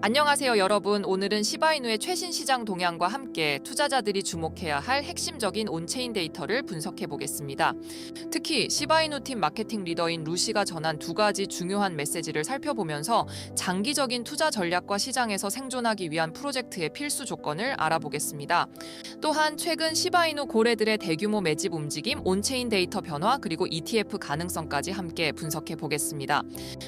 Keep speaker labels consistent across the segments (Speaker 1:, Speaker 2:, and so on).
Speaker 1: 안녕하세요, 여러분. 오늘은 시바이누의 최신 시장 동향과 함께 투자자들이 주목해야 할 핵심적인 온체인 데이터를 분석해 보겠습니다. 특히 시바이누 팀 마케팅 리더인 루시가 전한 두 가지 중요한 메시지를 살펴보면서 장기적인 투자 전략과 시장에서 생존하기 위한 프로젝트의 필수 조건을 알아보겠습니다. 또한 최근 시바이누 고래들의 대규모 매집 움직임, 온체인 데이터 변화, 그리고 ETF 가능성까지 함께 분석해 보겠습니다.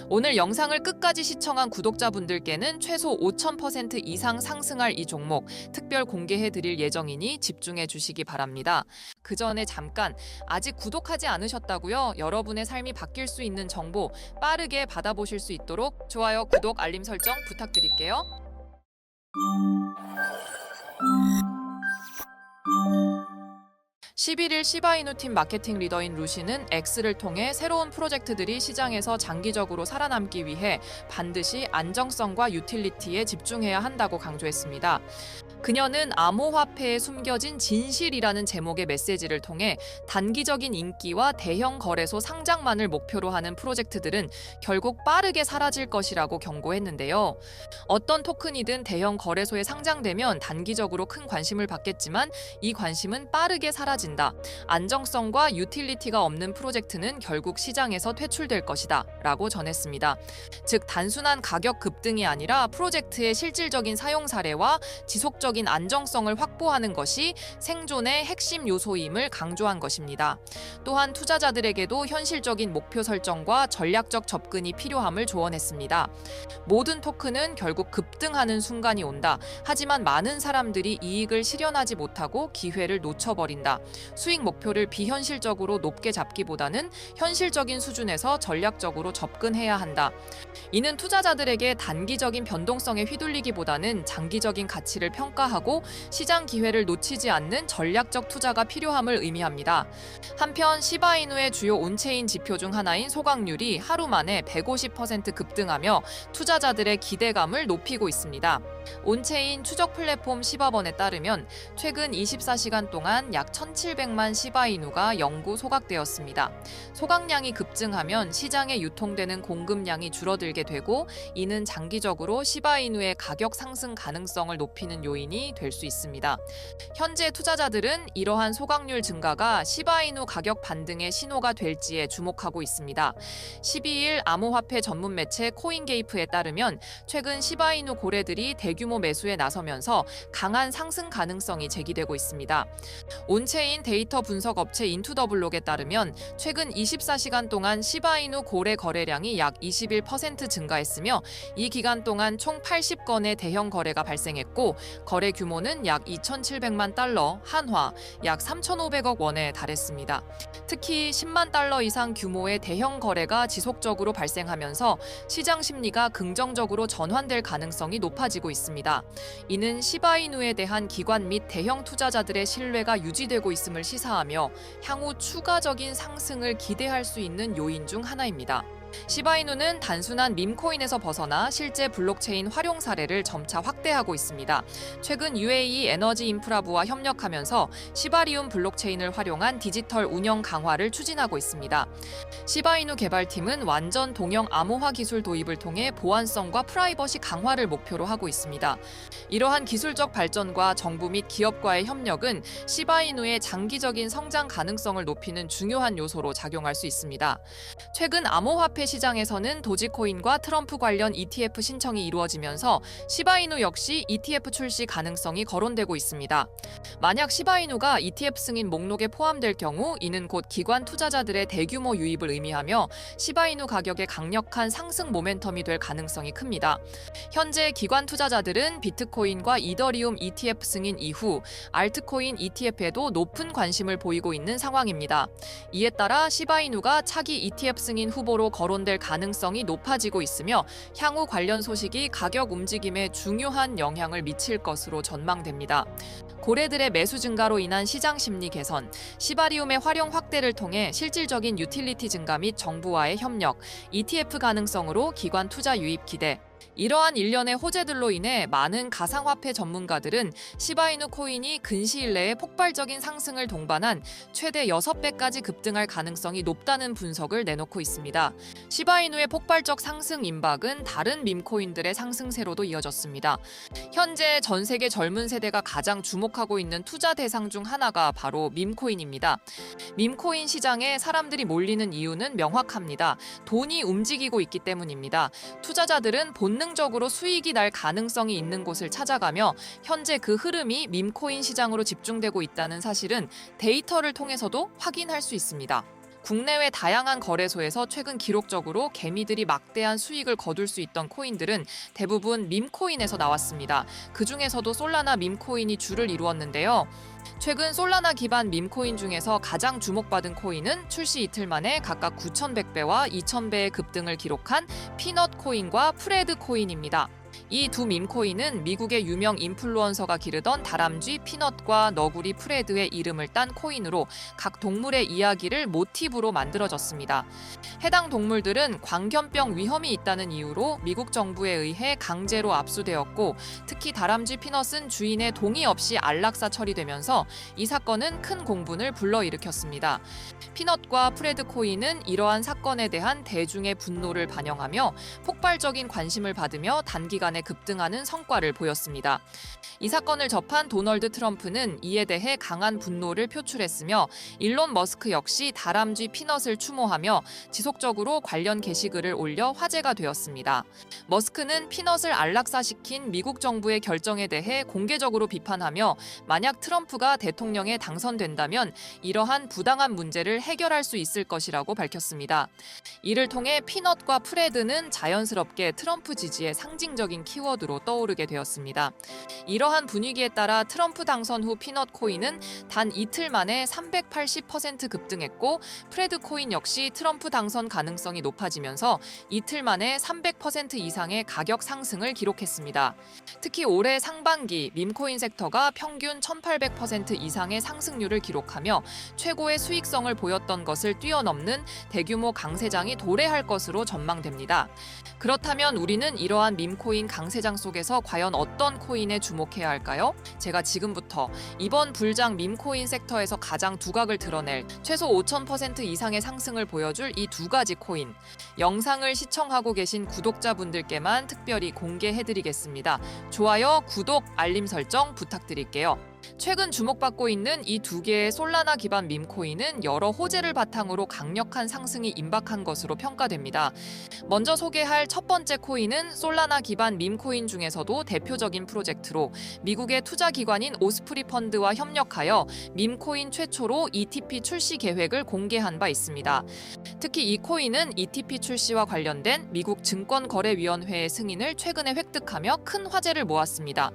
Speaker 1: 오늘 영상을 끝까지 시청한 구독자분들께는 최소 5,000% 이상 상승할 이 종목 특별 공개해 드릴 예정이니 집중해 주시기 바랍니다. 그 전에 잠깐 아직 구독하지 않으셨다고요? 여러분의 삶이 바뀔 수 있는 정보 빠르게 받아보실 수 있도록 좋아요, 구독, 알림 설정 부탁드릴게요. 11일 시바이누 팀 마케팅 리더인 루시는 X를 통해 새로운 프로젝트들이 시장에서 장기적으로 살아남기 위해 반드시 안정성과 유틸리티에 집중해야 한다고 강조했습니다. 그녀는 암호화폐에 숨겨진 진실이라는 제목의 메시지를 통해 단기적인 인기와 대형 거래소 상장만을 목표로 하는 프로젝트들은 결국 빠르게 사라질 것이라고 경고했는데요. 어떤 토큰이든 대형 거래소에 상장되면 단기적으로 큰 관심을 받겠지만 이 관심은 빠르게 사라진다. 안정성과 유틸리티가 없는 프로젝트는 결국 시장에서 퇴출될 것이다. 라고 전했습니다. 즉, 단순한 가격 급등이 아니라 프로젝트의 실질적인 사용 사례와 지속적인 안정성을 확보하는 것이 생존의 핵심 요소임을 강조한 것입니다. 또한 투자자들에게도 현실적인 목표 설정과 전략적 접근이 필요함을 조언했습니다. 모든 토큰은 결국 급등하는 순간이 온다. 하지만 많은 사람들이 이익을 실현하지 못하고 기회를 놓쳐버린다. 수익 목표를 비현실적으로 높게 잡기보다는 현실적인 수준에서 전략적으로 접근해야 한다. 이는 투자자들에게 단기적인 변동성에 휘둘리기보다는 장기적인 가치를 평가 하고 시장 기회를 놓치지 않는 전략적 투자가 필요함을 의미합니다. 한편 시바이누의 주요 온체인 지표 중 하나인 소각률이 하루 만에 150% 급등하며 투자자들의 기대감을 높이고 있습니다. 온체인 추적 플랫폼 시바번에 따르면 최근 24시간 동안 약 1,700만 시바이누가 영구 소각되었습니다. 소각량이 급증하면 시장에 유통되는 공급량이 줄어들게 되고 이는 장기적으로 시바이누의 가격 상승 가능성을 높이는 요인이 될 수 있습니다. 현재 투자자들은 이러한 소각률 증가가 시바이누 가격 반등의 신호가 될지에 주목하고 있습니다. 12일 암호화폐 전문 매체 코인게이프에 따르면 최근 시바이누 고래들이 대규모 매수에 나서면서 강한 상승 가능성이 제기되고 있습니다. 온체인 데이터 분석 업체 인투더블록에 따르면 최근 24시간 동안 시바이누 고래 거래량이 약 21% 증가했으며 이 기간 동안 총 80건의 대형 거래가 발생했고 거래 규모는 약 2,700만 달러, 한화 약 3,500억 원에 달했습니다. 특히 10만 달러 이상 규모의 대형 거래가 지속적으로 발생하면서 시장 심리가 긍정적으로 전환될 가능성이 높아지고 있습니다. 이는 시바이누에 대한 기관 및 대형 투자자들의 신뢰가 유지되고 있음을 시사하며 향후 추가적인 상승을 기대할 수 있는 요인 중 하나입니다. 시바이누는 단순한 밈코인에서 벗어나 실제 블록체인 활용 사례를 점차 확대하고 있습니다. 최근 UAE 에너지 인프라부와 협력하면서 시바리움 블록체인을 활용한 디지털 운영 강화를 추진하고 있습니다. 시바이누 개발팀은 완전 동형 암호화 기술 도입을 통해 보안성과 프라이버시 강화를 목표로 하고 있습니다. 이러한 기술적 발전과 정부 및 기업과의 협력은 시바이누의 장기적인 성장 가능성을 높이는 중요한 요소로 작용할 수 있습니다. 최근 암호화폐 시장에서는 도지코인과 트럼프 관련 ETF 신청이 이루어지면서 시바이누 역시 ETF 출시 가능성이 거론되고 있습니다. 만약 시바이누가 ETF 승인 목록에 포함될 경우 이는 곧 기관 투자자들의 대규모 유입을 의미하며 시바이누 가격의 강력한 상승 모멘텀이 될 가능성이 큽니다. 현재 기관 투자자들은 비트코인과 이더리움 ETF 승인 이후 알트코인 ETF에도 높은 관심을 보이고 있는 상황입니다. 이에 따라 시바이누가 차기 ETF 승인 후보로 거론 될 가능성이 높아지고 있으며 향후 관련 소식이 가격 움직임에 중요한 영향을 미칠 것으로 전망됩니다. 고래들의 매수 증가로 인한 시장 심리 개선, 시바리움의 활용 확대를 통해 실질적인 유틸리티 증가 및 정부와의 협력, ETF 가능성으로 기관 투자 유입 기대, 이러한 일련의 호재들로 인해 많은 가상화폐 전문가들은 시바이누 코인이 근시일 내에 폭발적인 상승을 동반한 최대 6배까지 급등할 가능성이 높다는 분석을 내놓고 있습니다. 시바이누의 폭발적 상승 임박은 다른 밈코인들의 상승세로도 이어졌습니다. 현재 전 세계 젊은 세대가 가장 주목하고 있는 투자 대상 중 하나가 바로 밈코인입니다. 밈코인 시장에 사람들이 몰리는 이유는 명확합니다. 돈이 움직이고 있기 때문입니다. 투자자들은 본 능적으로 수익이 날 가능성이 있는 곳을 찾아가며 현재 그 흐름이 밈코인 시장으로 집중되고 있다는 사실은 데이터를 통해서도 확인할 수 있습니다. 국내외 다양한 거래소에서 최근 기록적으로 개미들이 막대한 수익을 거둘 수 있던 코인들은 대부분 밈코인에서 나왔습니다. 그 중에서도 솔라나 밈코인이 주를 이루었는데요. 최근 솔라나 기반 밈코인 중에서 가장 주목받은 코인은 출시 이틀 만에 각각 9,100배와 2,000배의 급등을 기록한 피넛 코인과 프레드 코인입니다. 이 두 밈코인은 미국의 유명 인플루언서가 기르던 다람쥐 피넛과 너구리 프레드의 이름을 딴 코인으로 각 동물의 이야기를 모티브로 만들어졌습니다. 해당 동물들은 광견병 위험이 있다는 이유로 미국 정부에 의해 강제로 압수되었고 특히 다람쥐 피넛은 주인의 동의 없이 안락사 처리되면서 이 사건은 큰 공분을 불러일으켰습니다. 피넛과 프레드 코인은 이러한 사건에 대한 대중의 분노를 반영하며 폭발적인 관심을 받으며 단기간에 급등하는 성과를 보였습니다. 이 사건을 접한 도널드 트럼프는 이에 대해 강한 분노를 표출했으며 일론 머스크 역시 다람쥐 피넛을 추모하며 지속적으로 관련 게시글을 올려 화제가 되었습니다. 머스크는 피넛을 안락사시킨 미국 정부의 결정에 대해 공개적으로 비판하며 만약 트럼프가 대통령에 당선된다면 이러한 부당한 문제를 해결할 수 있을 것이라고 밝혔습니다. 이를 통해 피넛과 프레드는 자연스럽게 트럼프 지지의 상징적인 키워드로 떠오르게 되었습니다. 이러한 분위기에 따라 트럼프 당선 후 피넛 코인은 단 이틀 만에 380% 급등했고 프레드 코인 역시 트럼프 당선 가능성이 높아지면서 이틀 만에 300% 이상의 가격 상승을 기록했습니다. 특히 올해 상반기 밈코인 섹터가 평균 1800% 이상의 상승률을 기록하며 최고의 수익성을 보였던 것을 뛰어넘는 대규모 강세장이 도래할 것으로 전망됩니다. 그렇다면 우리는 이러한 밈코인 강세장 속에서 과연 어떤 코인에 주목해야 할까요? 제가 지금부터 이번 불장 밈코인 섹터에서 가장 두각을 드러낼 최소 5,000% 이상의 상승을 보여줄 이 두 가지 코인. 영상을 시청하고 계신 구독자분들께만 특별히 공개해드리겠습니다. 좋아요, 구독, 알림 설정 부탁드릴게요. 최근 주목받고 있는 이 두 개의 솔라나 기반 밈코인은 여러 호재를 바탕으로 강력한 상승이 임박한 것으로 평가됩니다. 먼저 소개할 첫 번째 코인은 솔라나 기반 밈코인 중에서도 대표적인 프로젝트로 미국의 투자 기관인 오스프리 펀드와 협력하여 밈코인 최초로 ETP 출시 계획을 공개한 바 있습니다. 특히 이 코인은 ETP 출시와 관련된 미국 증권거래위원회의 승인을 최근에 획득하며 큰 화제를 모았습니다.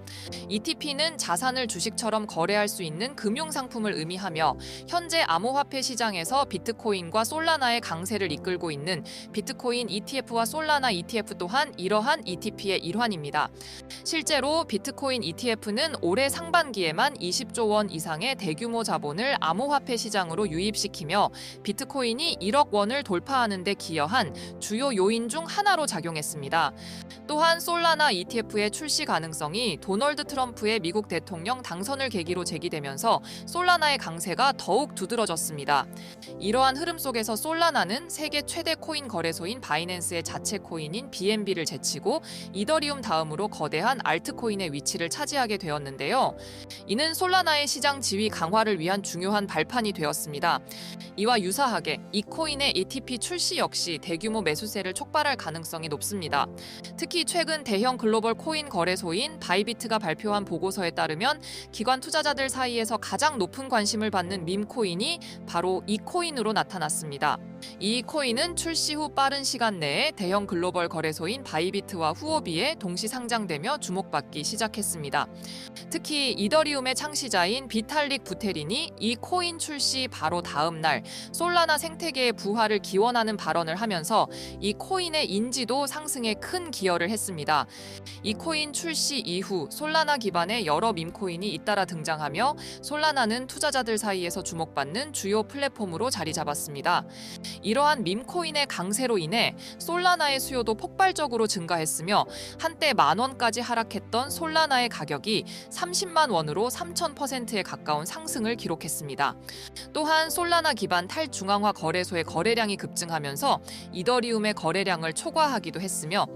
Speaker 1: ETP는 자산을 주식처럼 거래할 수 있는 금융 상품을 의미하며 현재 암호화폐 시장에서 비트코인과 솔라나의 강세를 이끌고 있는 비트코인 ETF와 솔라나 ETF 또한 이러한 ETP의 일환입니다. 실제로 비트코인 ETF는 올해 상반기에만 20조 원 이상의 대규모 자본을 암호화폐 시장으로 유입시키며 비트코인이 1억 원을 돌파하는 데 기여한 주요 요인 중 하나로 작용했습니다. 또한 솔라나 ETF의 출시 가능성이 도널드 트럼프의 미국 대통령 당선을 계기로 제기되면서 솔라나의 강세가 더욱 두드러졌습니다. 이러한 흐름 속에서 솔라나는 세계 최대 코인 거래소인 바이낸스의 자체 코인인 BNB를 제치고 이더리움 다음으로 거대한 알트코인의 위치를 차지하게 되었는데요. 이는 솔라나의 시장 지위 강화를 위한 중요한 발판이 되었습니다. 이와 유사하게 이 코인의 ETP 출시 역시 대규모 매수세를 촉발할 가능성이 높습니다. 특히 최근 대형 글로벌 코인 거래소인 바이비트가 발표한 보고서에 따르면 기관 투자 자들 사이에서 가장 높은 관심을 받는 밈 코인이 바로 이 코인으로 나타났습니다. 이 코인은 출시 후 빠른 시간 내에 대형 글로벌 거래소인 바이비트와 후오비에 동시 상장되며 주목받기 시작했습니다. 특히 이더리움의 창시자인 비탈릭 부테린이 이 코인 출시 바로 다음 날 솔라나 생태계의 부활을 기원하는 발언을 하면서 이 코인의 인지도 상승에 큰 기여를 했습니다. 이 코인 출시 이후 솔라나 기반의 여러 밈코인이 잇따라 등장하며 솔라나는 투자자들 사이에서 주목받는 주요 플랫폼으로 자리 잡았습니다. 이러한 밈코인의 강세로 인해 솔라나의 수요도 폭발적으로 증가했으며 한때 만 원까지 하락했던 솔라나의 가격이 30만 원으로 3,000%에 가까운 상승을 기록했습니다. 또한 솔라나 기반 탈중앙화 거래소의 거래량이 급증하면서 이더리움의 거래량을 초과하기도 했으며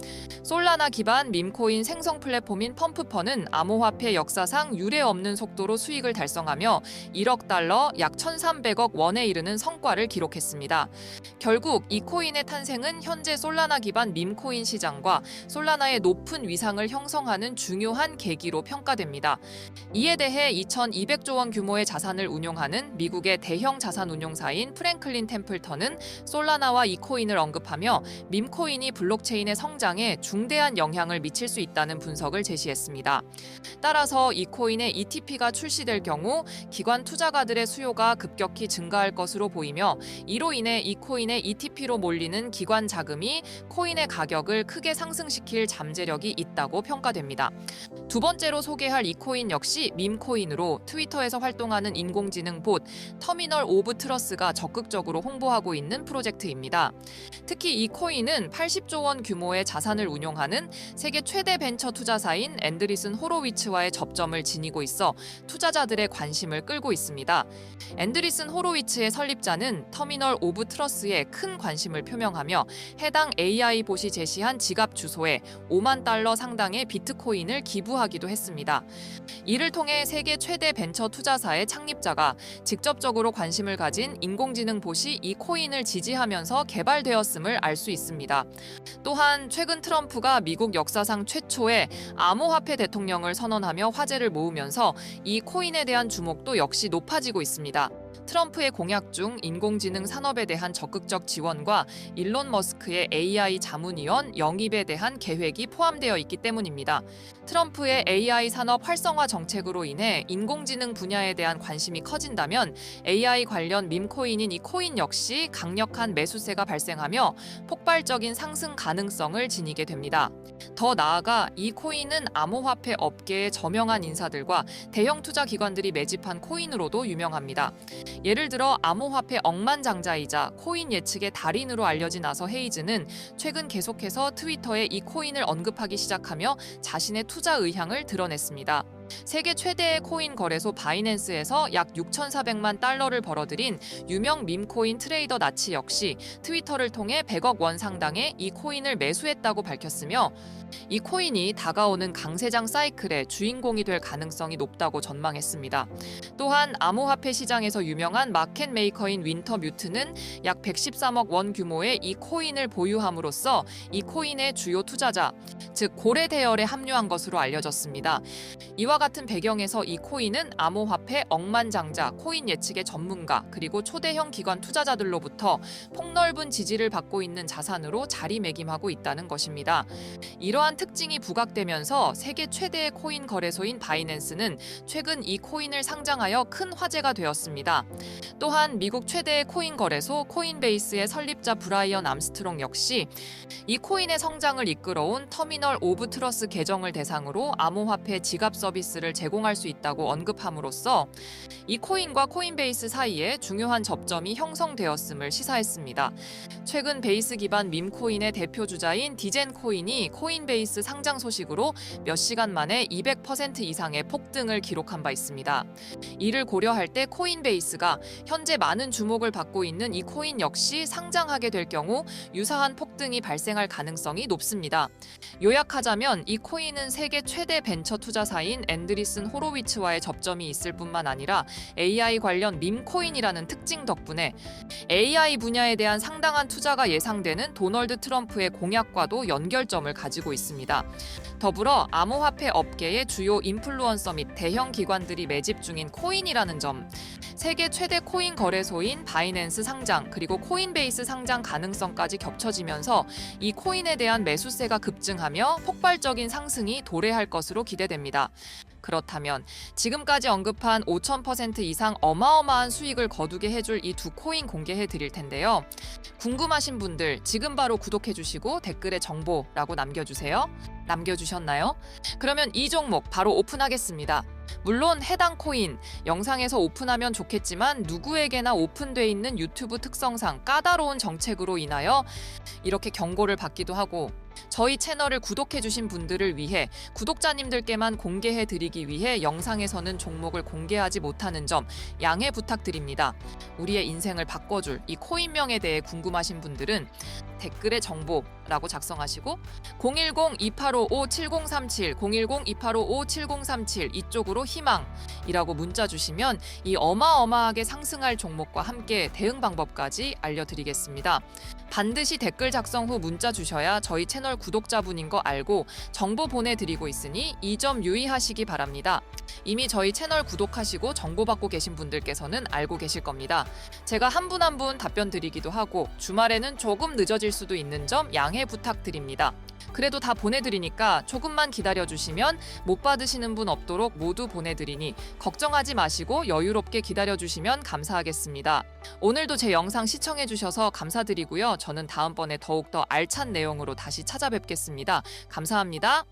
Speaker 1: 솔라나 기반 밈코인 생성 플랫폼인 펌프퍼는 암호화폐 역사상 유례 없는 속도로 수익을 달성하며 1억 달러 약 1,300억 원에 이르는 성과를 기록했습니다. 결국 이 코인의 탄생은 현재 솔라나 기반 밈코인 시장과 솔라나의 높은 위상을 형성하는 중요한 계기로 평가됩니다. 이에 대해 2,200조 원 규모의 자산을 운용하는 미국의 대형 자산 운용사인 프랭클린 템플턴은 솔라나와 이 코인을 언급하며 밈코인이 블록체인의 성장에 중대한 영향을 미칠 수 있다는 분석을 제시했습니다. 따라서 이 코인의 ETP가 출시될 경우 기관 투자가들의 수요가 급격히 증가할 것으로 보이며 이로 인해 이 코인의 ETP로 몰리는 기관 자금이 코인의 가격을 크게 상승시킬 잠재력이 있다고 평가됩니다. 두 번째로 소개할 이 코인 역시 밈코인으로 트위터에서 활동하는 인공지능 봇 터미널 오브 트러스가 적극적으로 홍보하고 있는 프로젝트입니다. 특히 이 코인은 80조 원 규모의 자산을 운용하는 세계 최대 벤처 투자사인 앤드리슨 호로위츠와의 접점을 지니고 있어 투자자들의 관심을 끌고 있습니다. 앤드리슨 호로위츠의 설립자는 터미널 오브 트러스 에 큰 관심을 표명하며 해당 AI 봇이 제시한 지갑 주소에 5만 달러 상당의 비트코인을 기부하기도 했습니다. 이를 통해 세계 최대 벤처 투자사의 창립자가 직접적으로 관심을 가진 인공지능 봇이 이 코인을 지지하면서 개발되었음을 알 수 있습니다. 또한 최근 트럼프가 미국 역사상 최초의 암호화폐 대통령을 선언하며 화제를 모으면서 이 코인에 대한 주목도 역시 높아지고 있습니다. 트럼프의 공약 중 인공지능 산업에 대한 적극적 지원과 일론 머스크의 AI 자문위원 영입에 대한 계획이 포함되어 있기 때문입니다. 트럼프의 AI 산업 활성화 정책으로 인해 인공지능 분야에 대한 관심이 커진다면 AI 관련 밈코인인 이 코인 역시 강력한 매수세가 발생하며 폭발적인 상승 가능성을 지니게 됩니다. 더 나아가 이 코인은 암호화폐 업계의 저명한 인사들과 대형 투자 기관들이 매집한 코인으로도 유명합니다. 예를 들어 암호화폐 억만장자이자 코인 예측의 달인으로 알려진 아서 헤이즈는 최근 계속해서 트위터에 이 코인을 언급하기 시작하며 자신의 투자 의향을 드러냈습니다. 세계 최대의 코인 거래소 바이낸스에서 약 6,400만 달러를 벌어들인 유명 밈코인 트레이더 나치 역시 트위터를 통해 100억 원 상당의 이 코인을 매수했다고 밝혔으며 이 코인이 다가오는 강세장 사이클의 주인공이 될 가능성이 높다고 전망했습니다. 또한 암호화폐 시장에서 유명한 마켓 메이커인 윈터 뮤트는 약 113억 원 규모의 이 코인을 보유함으로써 이 코인의 주요 투자자, 즉 고래 대열에 합류한 것으로 알려졌습니다. 이와 같은 배경에서 이 코인은 암호화폐 억만장자, 코인 예측의 전문가, 그리고 초대형 기관 투자자들로부터 폭넓은 지지를 받고 있는 자산으로 자리매김하고 있다는 것입니다. 이러한 특징이 부각되면서 세계 최대의 코인 거래소인 바이낸스는 최근 이 코인을 상장하여 큰 화제가 되었습니다. 또한 미국 최대의 코인 거래소 코인베이스의 설립자 브라이언 암스트롱 역시 이 코인의 성장을 이끌어온 터미널 오브 트러스 계정을 대상으로 암호화폐 지갑 서비스 를 제공할 수 있다고 언급함으로써 이 코인과 코인베이스 사이에 중요한 접점이 형성되었음을 시사했습니다. 최근 베이스 기반 밈코인의 대표 주자인 디젠코인이 코인베이스 상장 소식으로 몇 시간 만에 200% 이상의 폭등을 기록한 바 있습니다. 이를 고려할 때 코인베이스가 현재 많은 주목을 받고 있는 이 코인 역시 상장하게 될 경우 유사한 폭등이 발생할 가능성이 높습니다. 요약하자면 이 코인은 세계 최대 벤처 투자사인 앤드리슨 호로위츠와의 접점이 있을 뿐만 아니라 AI 관련 밈코인이라는 특징 덕분에 AI 분야에 대한 상당한 투자가 예상되는 도널드 트럼프의 공약과도 연결점을 가지고 있습니다. 더불어 암호화폐 업계의 주요 인플루언서 및 대형 기관들이 매집 중인 코인이라는 점, 세계 최대 코인 거래소인 바이낸스 상장 그리고 코인베이스 상장 가능성까지 겹쳐지면서 이 코인에 대한 매수세가 급증하며 폭발적인 상승이 도래할 것으로 기대됩니다. 그렇다면 지금까지 언급한 5,000% 이상 어마어마한 수익을 거두게 해줄 이 두 코인 공개해 드릴 텐데요. 궁금하신 분들 지금 바로 구독해 주시고 댓글에 정보라고 남겨주세요. 남겨주셨나요? 그러면 이 종목 바로 오픈하겠습니다. 물론 해당 코인 영상에서 오픈하면 좋겠지만 누구에게나 오픈돼 있는 유튜브 특성상 까다로운 정책으로 인하여 이렇게 경고를 받기도 하고 저희 채널을 구독해 주신 분들을 위해 구독자님들께만 공개해 드리기 위해 영상에서는 종목을 공개하지 못하는 점 양해 부탁드립니다. 우리의 인생을 바꿔줄 이 코인명에 대해 궁금하신 분들은 댓글에 정보라고 작성하시고 010-2855-7037, 010-2855-7037 이쪽으로 희망이라고 문자 주시면 이 어마어마하게 상승할 종목과 함께 대응 방법까지 알려드리겠습니다. 반드시 댓글 작성 후 문자 주셔야 저희 채널 구독자분인 거 알고 정보 보내드리고 있으니 이 점 유의하시기 바랍니다. 이미 저희 채널 구독하시고 정보 받고 계신 분들께서는 알고 계실 겁니다. 제가 한 분 한 분 답변 드리기도 하고 주말에는 조금 늦어질 수도 있는 점 양해 부탁드립니다. 그래도 다 보내드리니까 조금만 기다려 주시면 못 받으시는 분 없도록 모두 보내드리니 걱정하지 마시고 여유롭게 기다려 주시면 감사하겠습니다. 오늘도 제 영상 시청해 주셔서 감사드리고요. 저는 다음번에 더욱더 알찬 내용으로 다시 찾아뵙겠습니다. 감사합니다.